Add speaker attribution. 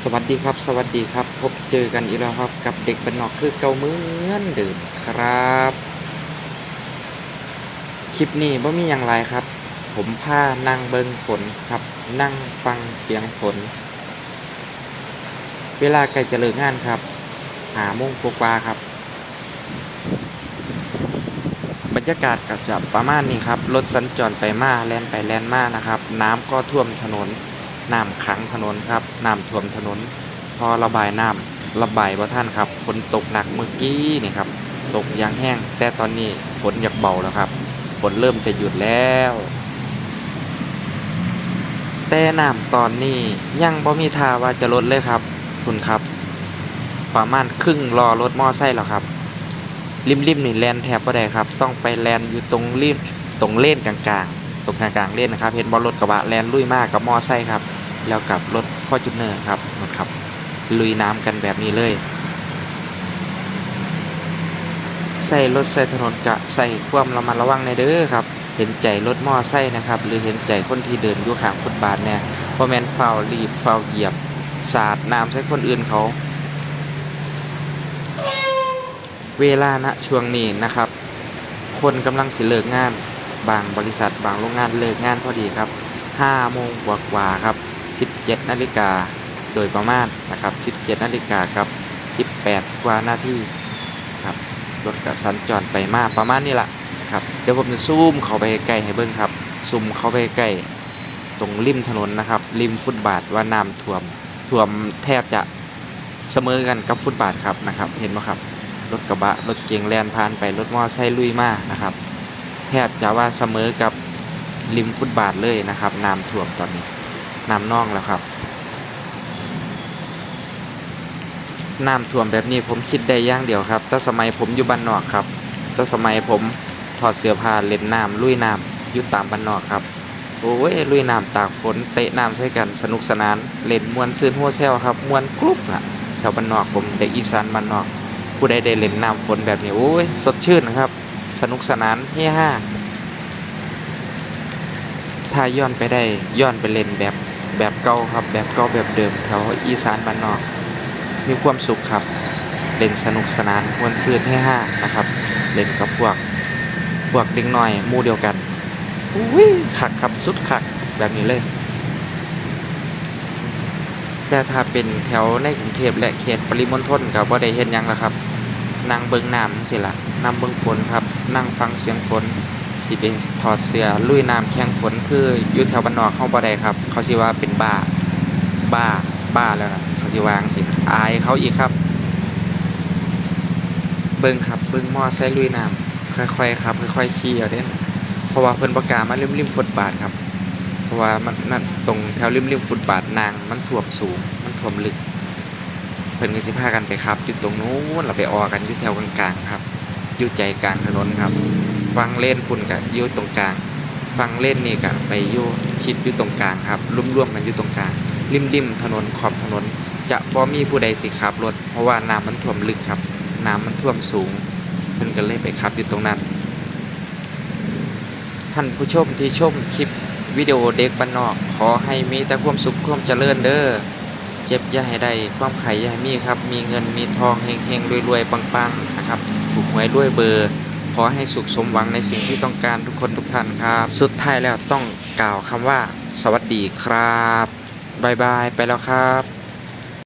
Speaker 1: สวัสดีครับ สวัสดีครับ พบเจอกันอีกแล้วครับ กับเด็กเป็นนอกคือเก่าเหมือนเดิมครับ คลิปนี้ว่ามีอย่างไรครับ ผมพานั่งเบิงฝนครับ นั่งฟังเสียงฝน เวลาใกล้จะเลิกงานครับ หาโมงกว่าครับ บรรยากาศก็จะประมาณนี้ครับรถสัญจรไปมาแล่นไปแล่นมานะครับ น้ำก็ท่วมถนน น้ำขังถนนครับน้ำท่วมถนน พอระบายน้ำระบายว่าท่านครับฝนตกหนักเมื่อกี้นี่ครับตกยางแห้ง แต่ตอนนี้ฝนอยากเบาแล้วครับฝนเริ่มจะหยุดแล้ว แต่น้ำตอนนี้ยังบ่มีทาว่าจะลดเลยครับ คุณครับ ประมาณครึ่งรอรถมอไซค์แล้วครับ ริมๆนี่แลนแทบบ่ได้ครับ ต้องไปแลนอยู่ตรงริมตรงเลนกลางๆ ตรงกลางๆเล่นนะครับเห็นบอลรถกระบะแลนลุยมากกับมอไซค์ครับ แล้วกับรถพ่อจุดเนอร์ครับนะครับลุยน้ำกันแบบนี้เลยใส่รถใส่ถนนกะใส่ความระมัดระวังในเด้อครับ เห็นใจรถมอไซค์นะครับ หรือเห็นใจคนที่เดินอยู่ข้างฟุตบาทเนี่ยพราะแมนเฝ้าวรีบเฝ้าวเหยียบ สาดน้ำใส่คนอื่นเขา เวลาณช่วงนี้นะครับ คนกำลังสิเลิกงาน บางบริษัทบางโรงงานเลิกงานพอดีครับ5โมงกว่าๆครับ 17 นาฬิกาโดยประมาณนะครับ 17 นาฬิกากับ 18 กว่านาทีครับรถกระสัญจรไปมาประมาณนี้ละนะครับเดี๋ยวผมจะซูมเข้าไปใกล้ให้เบิ่งครับซูมเข้าไปใกล้ตรงริมถนนนะครับ ริมฟุตบาทว่าน้ำท่วมท่วมแทบจะเสมอกันกับฟุตบาทครับนะครับ เห็นไหมครับรถกระบะรถเก๋งแลนผ่านไปรถมอไซค์ลุยมานะครับ แทบจะว่าเสมอกับริมฟุตบาทเลยนะครับน้ำท่วมตอนนี้ น้ำน่องแล้วครับน้ำท่วมแบบนี้ผมคิดได้อย่างเดียวครับแต่สมัยผมอยู่บ้านนอกครับแต่สมัยผมถอดเสื้อผ้าเล่นน้ำลุยน้ำอยู่ตามบ้านนอกครับโอ้ยลุยน้ำตากฝนเตะน้ำใส่กันสนุกสนานเล่นมวนซื่นหัวแซวครับมวนกรุ๊บน่ะแถวบ้านนอกผมเด็กอีสานบ้านนอก ผู้ใดได้เล่นน้ำฝนแบบนี้โอ้ยสดชื่นนะครับ สนุกสนานเฮฮาถ้าย้อนไปได้ย้อนไปเล่นแบบ แบบเก่าครับแบบเก่าแบบเดิมแถวอีสานบ้านนอก มีความสุขครับเล่นสนุกสนานมวนซื่นเฮฮานะครับเล่นกับพวกพวกเด็กน้อยมู่เดียวกันอุ้ยขักครับสุดขักแบบนี้เลยแต่ถ้าเป็นแถวในกรุงเทพและเขตปริมณฑลก็บ่ได้เฮ็ดหยังละครับนั่งเบิ่งน้ำจังซี่ล่ะนั่งเบิ่งฝนครับ นั่งฟังเสียงฝน สิไปถอดเสื้อลุยน้ำแข่งฝนคืออยู่แถวบ้านนอกเฮาบ่ได้ครับ เขาสิว่าเป็นบ้าบ้าบ้าแล้วนะเขาสิวาอังสิอายเขาอีกครับ เบิ่งครับเบิ่งมอไซค์ลุยน้ำค่อยๆครับค่อยๆขี่เอาเด้นเพราะว่าเพิ่นประกล้ามาริมๆฟุตบาทครับ เพราะว่ามันนั่นตรงแถวริมริมๆฟุตบาทนางมันท่วมสูงมันท่วมลึกเพิ่นก็สิพากันไปครับอยู่ตรงนู้นเราไปออกันอยู่แถวกลางๆครับอยู่ใจกลางถนนครับ ฟังเล่นพุ่นก็อยู่ตรงกลาง ฟังเล่นนี่ก็ไปยู่ชิดอยู่ตรงกลางครับร่วมๆกันอยู่ตรงกลาง ริมริมๆถนนขอบถนน จะบ่มีผู้ใดสิขับรถเพราะว่าน้ำมันท่วมลึกครับ น้ำมันท่วมสูงเพิ่นก็เลยไปขับอยู่ตรงนั้น ท่านผู้ชมที่ชมคลิปวิดีโอเด็กบ้านนอก ขอให้มีแต่ความสุขความเจริญเด้อเจ็บอย่าให้ได้ความไข่อย่าให้มีครับ มีเงินมีทองเฮงเฮงรวยรวยๆปังๆนะครับถูกหวยด้วยเบอร์ ขอให้สุขสมหวังในสิ่งที่ต้องการทุกคนทุกท่านครับ สุดท้ายแล้วต้องกล่าวคำว่า สวัสดีครับบายบายไปแล้วครับ